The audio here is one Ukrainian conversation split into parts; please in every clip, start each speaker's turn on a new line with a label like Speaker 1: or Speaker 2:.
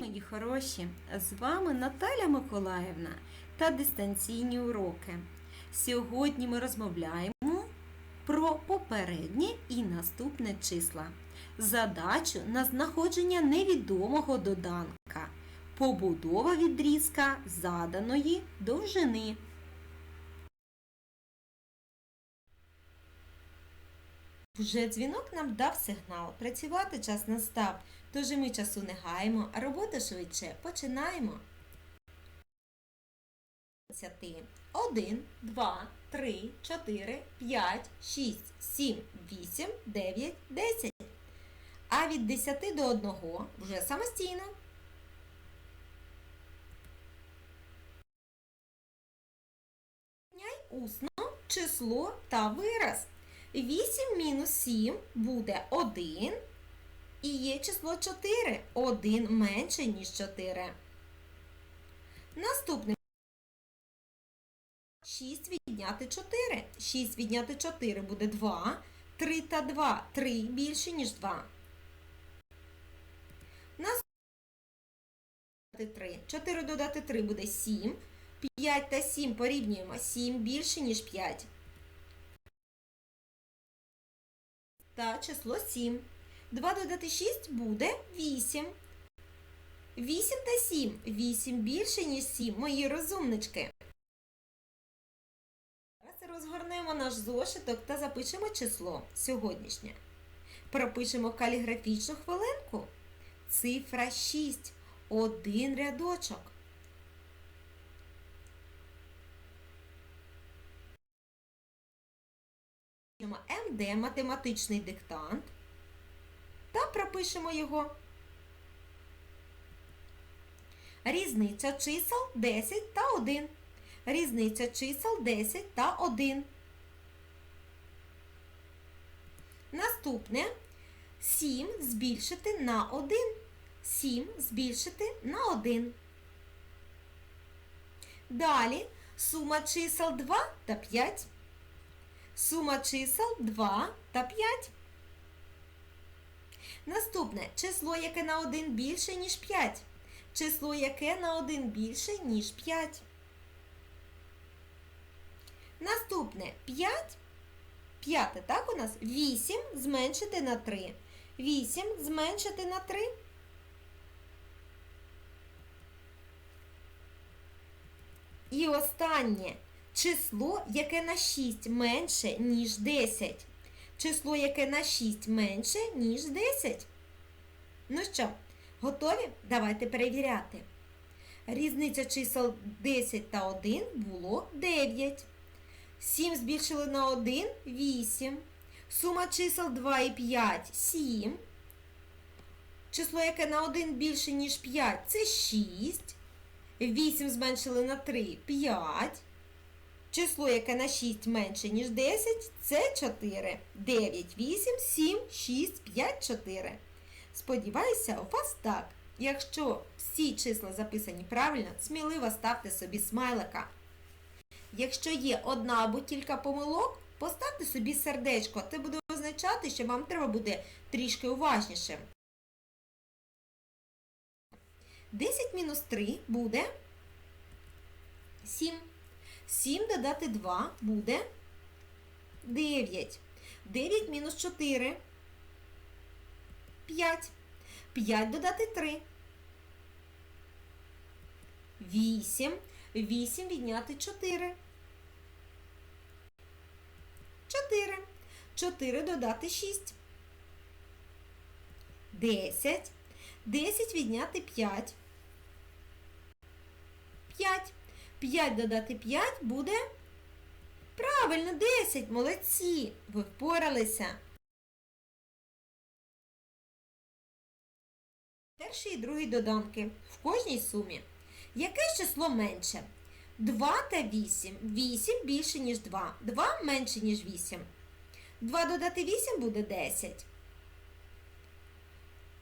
Speaker 1: Мої хороші, з вами Наталя Миколаївна та дистанційні уроки. Сьогодні ми розмовляємо про попереднє і наступне числа. Задачу на знаходження невідомого доданка. Побудова відрізка заданої довжини. Вже дзвінок нам дав сигнал. Працювати час настав. Тож і ми часу не гаємо, а роботу швидше починаємо. 1, 2, 3, 4, 5, 6, 7, 8, 9, 10. А від 10 до 1 вже самостійно. Усно число та вираз. 8 мінус 7 буде 1. І є число 4. 1 менше, ніж 4. Наступне 6 відняти 4. 6 відняти 4 буде 2. 3 та 2. 3 більше, ніж 2. Наступне 3. 4 додати 3 буде 7. 5 та 7 порівнюємо. 7 більше, ніж 5. Та число 7. 2 додати 6 буде 8. 8 та 7. 8 більше, ніж 7. Мої розумнички. Зараз розгорнемо наш зошиток та запишемо число сьогоднішнє. Пропишемо каліграфічну хвилинку. Цифра 6. Один рядочок. МД математичний диктант та пропишемо його. Різниця чисел 10 та 1. Різниця чисел 10 та 1. Наступне 7 збільшити на 1. 7 збільшити на 1. Далі сума чисел 2 та 5. Сума чисел 2 та 5. Наступне число, яке на 1 більше, ніж 5. Число, яке на 1 більше, ніж 5. Наступне 5. П'яте, так у нас? 8 зменшити на 3. 8 зменшити на 3. І останнє число, яке на 6 менше, ніж 10. Число, яке на 6 менше, ніж 10. Ну що, готові? Давайте перевіряти. Різниця чисел 10 та 1 було 9. 7 збільшили на 1 8. Сума чисел 2 і 5 7. Число, яке на 1 більше, ніж 5, це 6. 8 зменшили на 3 5. Число, яке на 6 менше, ніж 10, це 4. 9, 8, 7, 6, 5, 4. Сподіваюся, у вас так. Якщо всі числа записані правильно, сміливо ставте собі смайлика. Якщо є одна або кілька помилок, поставте собі сердечко. Це буде означати, що вам треба буде трішки уважніше. 10 мінус 3 буде 7. 7 додати 2 буде 9. 9 мінус 4. 5. 5 додати 3. 8. 8 відняти 4. 4. 4 додати 6. 10. 10 відняти 5. 5. 5 додати 5 буде. Правильно, 10. Молодці. Ви впоралися. Перший і другий доданки в кожній сумі. Яке число менше? 2 та 8. 8 більше, ніж 2. 2 менше, ніж 8. 2 додати 8 буде 10.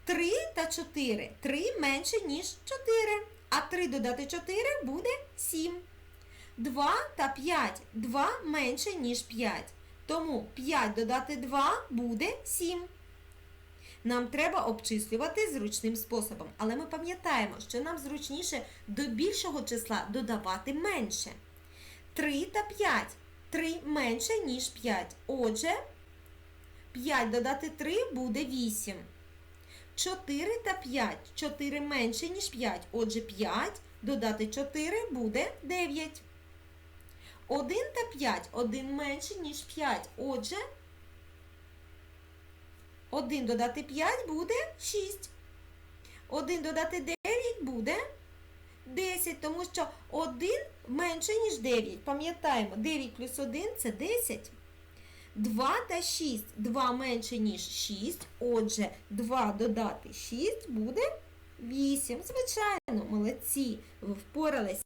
Speaker 1: 3 та 4. 3 менше, ніж 4. А 3 додати 4 буде 7. 2 та 5. 2 менше, ніж 5. Тому 5 додати 2 буде 7. Нам треба обчислювати зручним способом, але ми пам'ятаємо, що нам зручніше до більшого числа додавати менше. 3 та 5. 3 менше, ніж 5. Отже, 5 додати 3 буде 8. 4 та 5. 4 менше, ніж 5. Отже, 5 додати 4 буде 9. 1 та 5. 1 менше, ніж 5. Отже, 1 додати 5 буде 6. 1 додати 9 буде 10, тому що 1 менше, ніж 9. Пам'ятаємо, 9 плюс 1 це 10. 2 та 6. 2 менше, ніж 6. Отже, 2 додати 6 буде 8. Звичайно, молодці, ви впорались.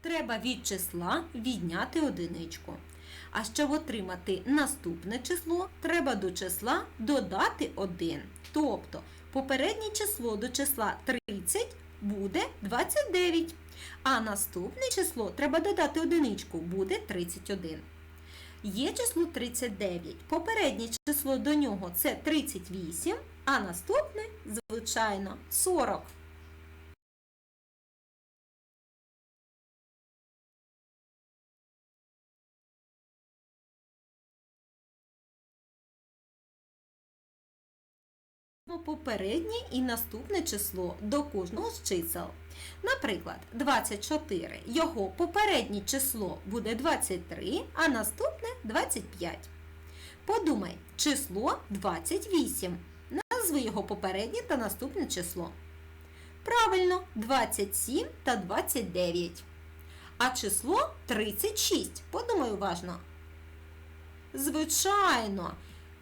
Speaker 1: Треба від числа відняти одиничку. А щоб отримати наступне число, треба до числа додати 1. Тобто попереднє число до числа 30 буде 29. А наступне число треба додати одиничку, буде 31. Є число 39. Попереднє число до нього це 38, а наступне, звичайно, 40. Попереднє і наступне число до кожного з чисел. Наприклад, 24. Його попереднє число буде 23, а наступне 25. Подумай, число 28. Назви його попереднє та наступне число. Правильно, 27 та 29. А число 36. Подумай уважно. Звичайно,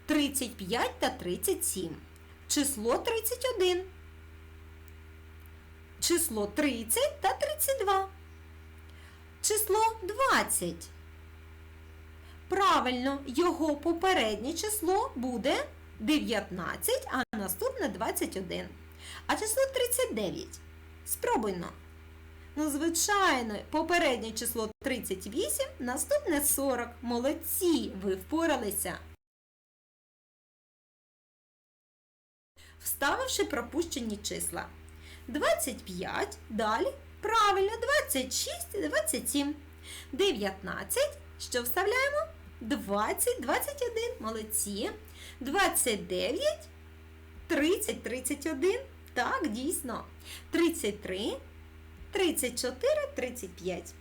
Speaker 1: 35 та 37. Число 31. Число 30 та 32. Число 20. Правильно, його попереднє число буде 19, а наступне 21. А число 39. Спробуйно. Ну, звичайно, попереднє число 38, наступне 40. Молодці, ви впоралися. Вставивши пропущені числа. 25, далі, правильно, 26, 27. 19, що вставляємо? 20, 21, молодці. 29, 30, 31. Так, дійсно. 33, 34, 35.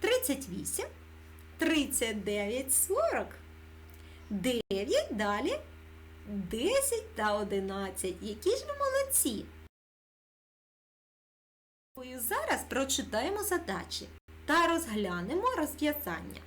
Speaker 1: 38, 39, 40. 9, далі 10 та 11. Які ж ви молодці! Зараз прочитаємо задачі та розглянемо розв'язання.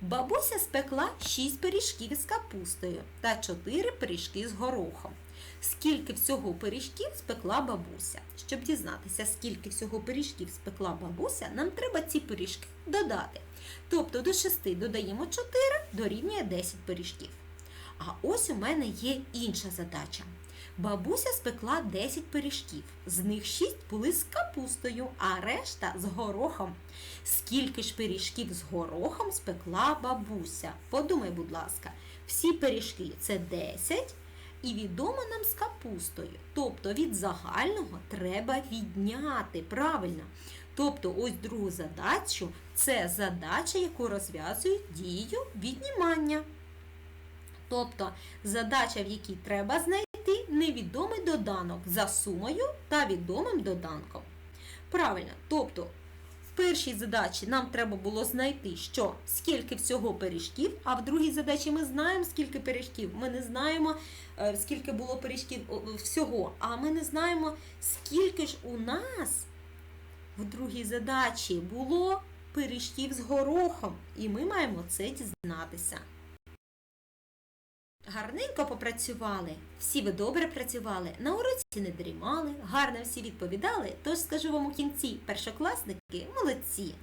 Speaker 1: Бабуся спекла 6 пиріжків з капустою та 4 пиріжки з горохом. Скільки всього пиріжків спекла бабуся? Щоб дізнатися, скільки всього пиріжків спекла бабуся, нам треба ці пиріжки додати. Тобто до 6 додаємо 4, дорівнює 10 пиріжків. А ось у мене є інша задача. Бабуся спекла 10 пиріжків, з них 6 були з капустою, а решта з горохом. Скільки ж пиріжків з горохом спекла бабуся? Подумай, будь ласка, всі пиріжки це 10 і відомо нам з капустою. Тобто від загального треба відняти правильно. Тобто, ось другу задачу це задача, яку розв'язують дією віднімання. Тобто задача, в якій треба знайти невідомий доданок за сумою та відомим доданком. Правильно, тобто в першій задачі нам треба було знайти, що скільки всього пиріжків, а в другій задачі ми знаємо, скільки пиріжків. Ми не знаємо, е, скільки було пиріжків всього, а ми не знаємо, скільки ж у нас в другій задачі було пиріжків з горохом. І ми маємо це дізнатися. Гарненько попрацювали, всі ви добре працювали, на уроці не дрімали, гарно всі відповідали, тож скажу вам у кінці, першокласники молодці.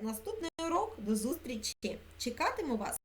Speaker 1: Наступний урок до зустрічі. Чекатиму вас!